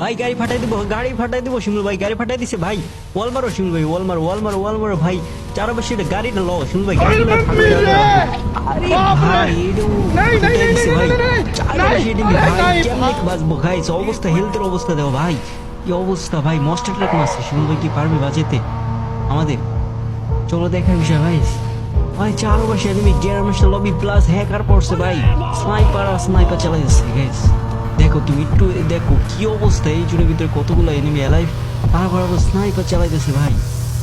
ভাই গাড়ি ফাটাই দিব গাড়ি ফাটাই দিব শিমুল ভাই গাড়ি ফাটাই দিছে ভাই। ওয়াল মারো শিমুল ভাই ওয়াল মারো ওয়াল মারো ওয়াল মারো ভাই। চার পাশে এটা গাড়িটা লো শিমুল ভাই গাড়ি আরে ভাই। বাজবো গাইস অবস্থা হেলথের অবস্থা দেখো ভাই। কি অবস্থা ভাই? মস্টার ট্রাক মারছে শিমুল ভাই কি পারবে বাঁচাতে আমাদের। চলো দেখার বিষয় ভাই। ভাই চার enemy gear master lobby plus hacker পড়ছে ভাই। স্নাইপার আর স্নাইপার চালাই যাচ্ছে গাইস দেখো তুমি একটু দেখো কি অবস্থা এই জুড়ে ভিতরে কতগুলো এনিমি অ্যালাইভ তারপর আবার স্নাইপার চালাইতেছে ভাই।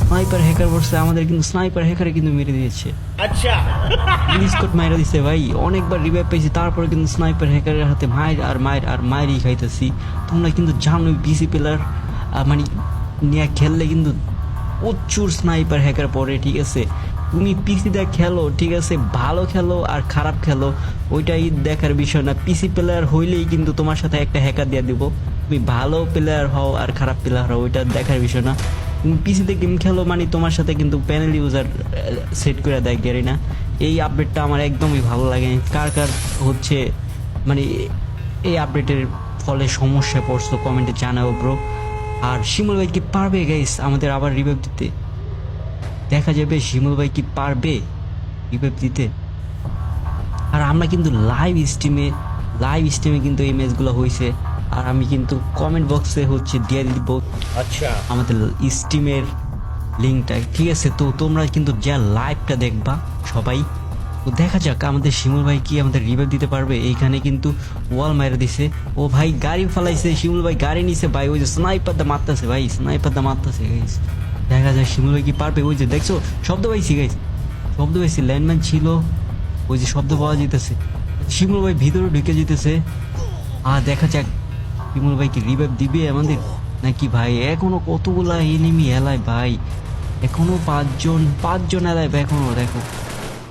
স্নাইপার হ্যাকার পড়ছে আমাদের কিন্তু স্নাইপার হ্যাকারে কিন্তু মেরে দিয়েছে। স্কট মাইরা দিছে ভাই। অনেকবার রিভাইভ পেয়েছি তারপরে কিন্তু স্নাইপার হ্যাকারের হাতে মায়ের আর মায়ের আর মায়েরই খাইতেছি। তোমরা কিন্তু জানো বিসি প্লেয়ার মানে নিয়ে খেললে কিন্তু প্রচুর স্নাইপার হ্যাকার পড়ে, ঠিক আছে? তুমি পিসিতে খেলো, ঠিক আছে? ভালো খেলো আর খারাপ খেলো, ওইটাই দেখার বিষয় না। পিসি প্লেয়ার হইলেই কিন্তু তোমার সাথে একটা হ্যাকার দিয়ে দিব। তুমি ভালো প্লেয়ার হও আর খারাপ প্লেয়ার হও, ওইটা দেখার বিষয় না। তুমি পিসিতে গেম খেলো মানে তোমার সাথে কিন্তু প্যানেল ইউজার সেট করে দেয় গ্যারি না? এই আপডেটটা আমার একদমই ভালো লাগে কার কার হচ্ছে মানে এই আপডেটের ফলে সমস্যায় পড়ছো কমেন্টে জানাও ব্রো আর শিমুল ভাই কি পারবে গাইস আমাদের আবার রিভাইভ দিতে। দেখা যাবে শিমুল ভাই কি পারবে রিভাইভ দিতে। আর আমরা কিন্তু লাইভ স্ট্রিমে লাইভ স্ট্রিমে কিন্তু এই ম্যাচগুলো হয়েছে। আর আমি কিন্তু কমেন্ট বক্সে হচ্ছে দিয়ে দিব। আচ্ছা। আমাদের স্ট্রিমের লিঙ্কটা ঠিক আছে তো তোমরা কিন্তু যা লাইভটা দেখবা সবাই তো দেখা যাক আমাদের শিমুল ভাই কি আমাদের রিভাইভ দিতে পারবে। এইখানে কিন্তু ওয়াল মাইরে দিছে। ও ভাই গাড়ি ফালাইছে, শিমুল ভাই গাড়ি নিছে ভাই। ওই যে স্নাইপার দা মারতেছে ভাই স্নাইপার দা মারতেছে দেখা যাক শিমুল ভাই কি পারবে। ওই যে দেখছ, শব্দ পাইছি গাইস শব্দ পাইছি ল্যান্ডম্যান ছিল। ওই যে শব্দ পাওয়া যেতেছে শিমুল ভাই ভিতরে ঢুকে যেতেছে আর দেখা যাক শিমুল ভাই কি রিভাইভ দিবে আমাদের? নাকি ভাই এখনও কতগুলা এনিমি এলায় ভাই? এখনও পাঁচজন পাঁচজন এলায় এখনও, দেখো।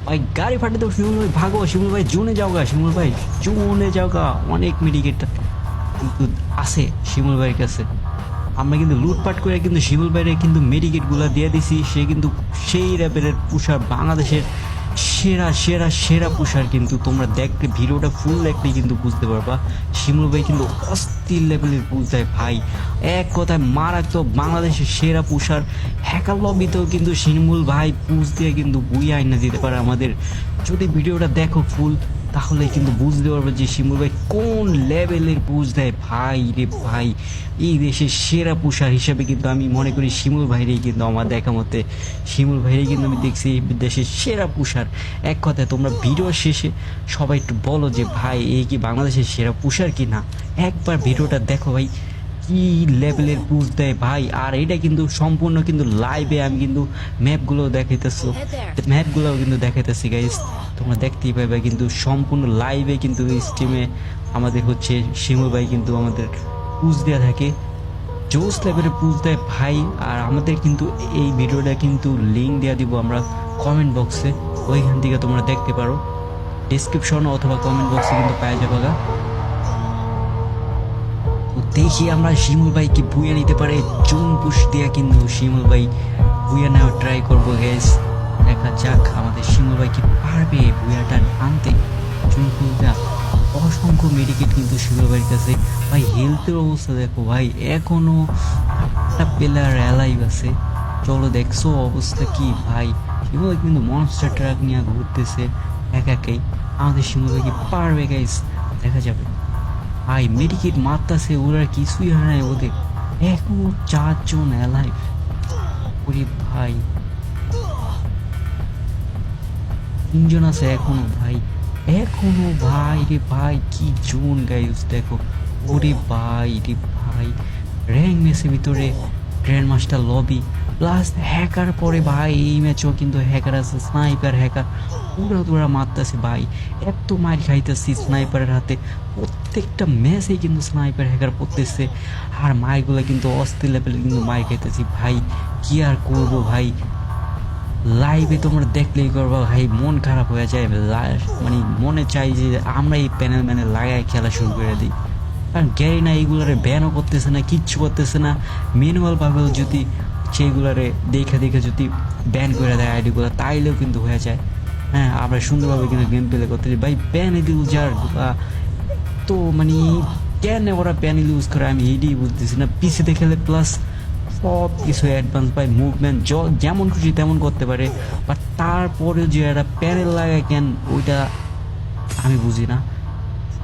ভাই, গাড়ি ফাটে তো শিমুল ভাই, ভাগো, শিমুল ভাই, জুনে যাও গা শিমুল ভাই, জুনে যাও গা অনেক মেডিকেট কিন্তু আছে শিমুল ভাইয়ের কাছে। আমরা কিন্তু লুটপাট করে কিন্তু শিমুল ভাইয়ের কিন্তু মেডিকেটগুলো দিয়ে দিছি, সে কিন্তু সেই র্যাপের পুষার বাংলাদেশের সেরা সেরা সেরা পোশাক কিন্তু তোমরা দেখতে, ভিডিওটা ফুল দেখলে কিন্তু বুঝতে পারবা। শিমুল ভাই কিন্তু অস্থির লেভেলের পুষ দেয় ভাই। এক কথায় মারাত্মক বাংলাদেশের সেরা পোশার হ্যাকার লবিতেও কিন্তু শিমুল ভাই পুষ দিয়ে কিন্তু বুই আইনা দিতে পারে আমাদের। যদি ভিডিওটা দেখো ফুল তাহলে কিন্তু বুঝতে পারবে যে শিমুল ভাই কোন লেভেলের পুষ দেয়। ভাই রে ভাই, এই দেশের সেরা পুষার হিসাবে কিন্তু আমি মনে করি শিমুল ভাইরেই কিন্তু আমার দেখা মতে শিমুল ভাইরেই কিন্তু আমি দেখছি দেশের সেরা পুষার। এক কথায় তোমরা ভিডিও শেষে সবাই একটু বলো যে ভাই এই কি বাংলাদেশের সেরা পুষার কি না একবার ভিডিওটা দেখো ভাই। কি লেভেলের পুষ দেয় ভাই? আর এটা কিন্তু সম্পূর্ণ কিন্তু লাইভে আমি কিন্তু ম্যাপগুলো দেখাইতেছো। ম্যাপগুলো কিন্তু দেখাইতেছি গাইস তোমরা দেখতেই পাবে কিন্তু সম্পূর্ণ লাইভে কিন্তু স্ট্রিমে আমাদের হচ্ছে শিমুল ভাই কিন্তু আমাদের পুজ দেওয়া থাকে। জোস লেভেলের পুজ দেয় ভাই। আর আমাদের কিন্তু এই ভিডিওটা কিন্তু লিঙ্ক দেওয়া দিব আমরা কমেন্ট বক্সে ওইখান থেকে তোমরা দেখতে পারো। ডিসক্রিপশন অথবা কমেন্ট বক্সে কিন্তু পাওয়া যাবে গা। দেখি আমরা শিমুল ভাই কি বুয়ে নিতে পারে। চুন পুষ দিয়ে কিন্তু শিমুল ভাই বুয়া নেওয়ার ট্রাই করব গ্যাস দেখা যাক আমাদের শিমুল ভাই কি পারবে বুয়াটা আনতে। চুন পুষ দেওয়া অসংখ্য মেডিকেট কিন্তু শিমুল ভাইয়ের কাছে। ভাই হেলথের অবস্থা দেখো ভাই, এখনও একটা প্লেয়ার অ্যালাইভ আছে। চলো দেখছ অবস্থা কি ভাই। শিমুল কিন্তু মনস্টার ট্রাক নিয়ে ঘুরতেছে একাকেই আমাদের শিমুল ভাই কি পারবে গাইস দেখা যাবে। ভাই মেডিকেট মারতাছে, ওরা কিছুই হয় না ওদের। এখনও চারজন অ্যালাইভ ওরে ভাই। তিনজন আছে এখনও ভাই। এখনও ভাই রে ভাই, কি জোন গাইস দেখো। ওরে ভাই রে ভাই। র্যাঙ্ক ম্যাচের ভিতরে grand master lobby plus hacker পরে ভাই এই ম্যাচেও কিন্তু হ্যাকার আছে স্নাইপার হ্যাকার পুরো তোরা মারতেছে ভাই এত মার খাইতেছি স্নাইপারের হাতে প্রত্যেকটা ম্যাচেই কিন্তু স্নাইপার হ্যাকার পড়তেছে আর মাইগুলো কিন্তু অস্থির লেভেলে কিন্তু মার খাইতেছি ভাই কি আর করব ভাই লাইভে তোমরা দেখলেই করবা ভাই মন খারাপ হয়ে যায় মানে মনে চাই যে আমরা এই প্যানেল ম্যানে লাগাই খেলা শুরু করে দিই কারণ গ্যারি না এইগুলারে ব্যানও করতেছে না কিচ্ছু করতেছে না ম্যানুয়াল ভাবেও যদি সেইগুলারে দেখে দেখে যদি ব্যান করে দেয় আইডিগুলো তাইলেও কিন্তু হয়ে যায়। হ্যাঁ আমরা সুন্দরভাবে কিন্তু গেম প্লে করতে পারি। ভাই ব্যান এদিকে যার তো মানে কেন ওরা প্যানেল ইউজ করে আমি এইটাই বুঝতেছি না। পিসিতে খেলে প্লাস সব কিছু অ্যাডভান্স পাই মুভমেন্ট যেমন খুশি তেমন করতে পারে। বাট তারপরে যে একটা প্যানেল লাগে কেন, ওইটা আমি বুঝি না।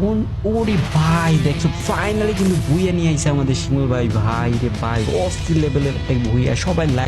কোন ওরে ভাই, দেখছ ফাইনালি কিন্তু ভুইয়া নিয়ে আইছে আমাদের শিমুল ভাই। ভাই রে ভাই, অস্থির লেভেলের একটা ভুইয়া সবাই লাইক